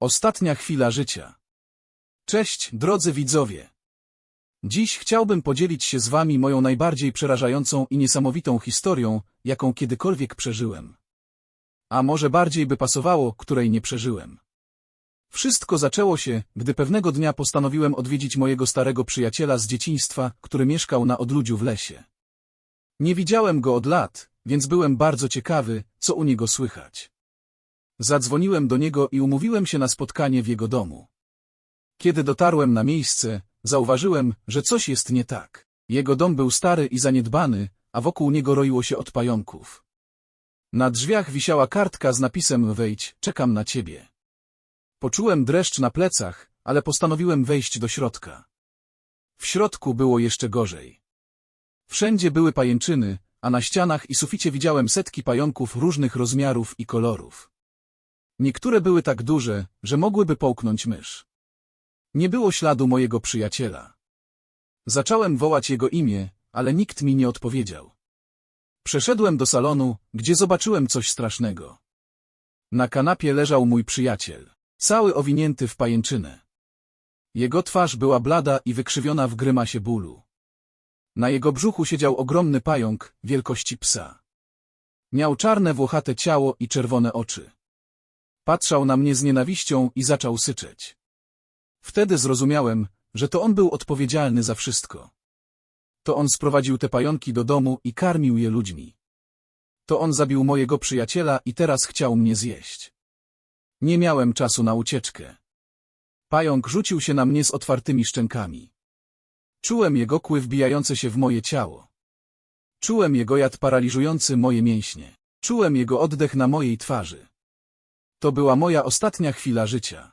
Ostatnia chwila życia. Cześć, drodzy widzowie. Dziś chciałbym podzielić się z wami moją najbardziej przerażającą i niesamowitą historią, jaką kiedykolwiek przeżyłem. A może bardziej by pasowało, której nie przeżyłem. Wszystko zaczęło się, gdy pewnego dnia postanowiłem odwiedzić mojego starego przyjaciela z dzieciństwa, który mieszkał na odludziu w lesie. Nie widziałem go od lat, więc byłem bardzo ciekawy, co u niego słychać. Zadzwoniłem do niego i umówiłem się na spotkanie w jego domu. Kiedy dotarłem na miejsce, zauważyłem, że coś jest nie tak. Jego dom był stary i zaniedbany, a wokół niego roiło się od pająków. Na drzwiach wisiała kartka z napisem Wejdź, czekam na ciebie. Poczułem dreszcz na plecach, ale postanowiłem wejść do środka. W środku było jeszcze gorzej. Wszędzie były pajęczyny, a na ścianach i suficie widziałem setki pająków różnych rozmiarów i kolorów. Niektóre były tak duże, że mogłyby połknąć mysz. Nie było śladu mojego przyjaciela. Zacząłem wołać jego imię, ale nikt mi nie odpowiedział. Przeszedłem do salonu, gdzie zobaczyłem coś strasznego. Na kanapie leżał mój przyjaciel, cały owinięty w pajęczynę. Jego twarz była blada i wykrzywiona w grymasie bólu. Na jego brzuchu siedział ogromny pająk, wielkości psa. Miał czarne włochate ciało i czerwone oczy. Patrzał na mnie z nienawiścią i zaczął syczeć. Wtedy zrozumiałem, że to on był odpowiedzialny za wszystko. To on sprowadził te pająki do domu i karmił je ludźmi. To on zabił mojego przyjaciela i teraz chciał mnie zjeść. Nie miałem czasu na ucieczkę. Pająk rzucił się na mnie z otwartymi szczękami. Czułem jego kły wbijające się w moje ciało. Czułem jego jad paraliżujący moje mięśnie. Czułem jego oddech na mojej twarzy. To była moja ostatnia chwila życia.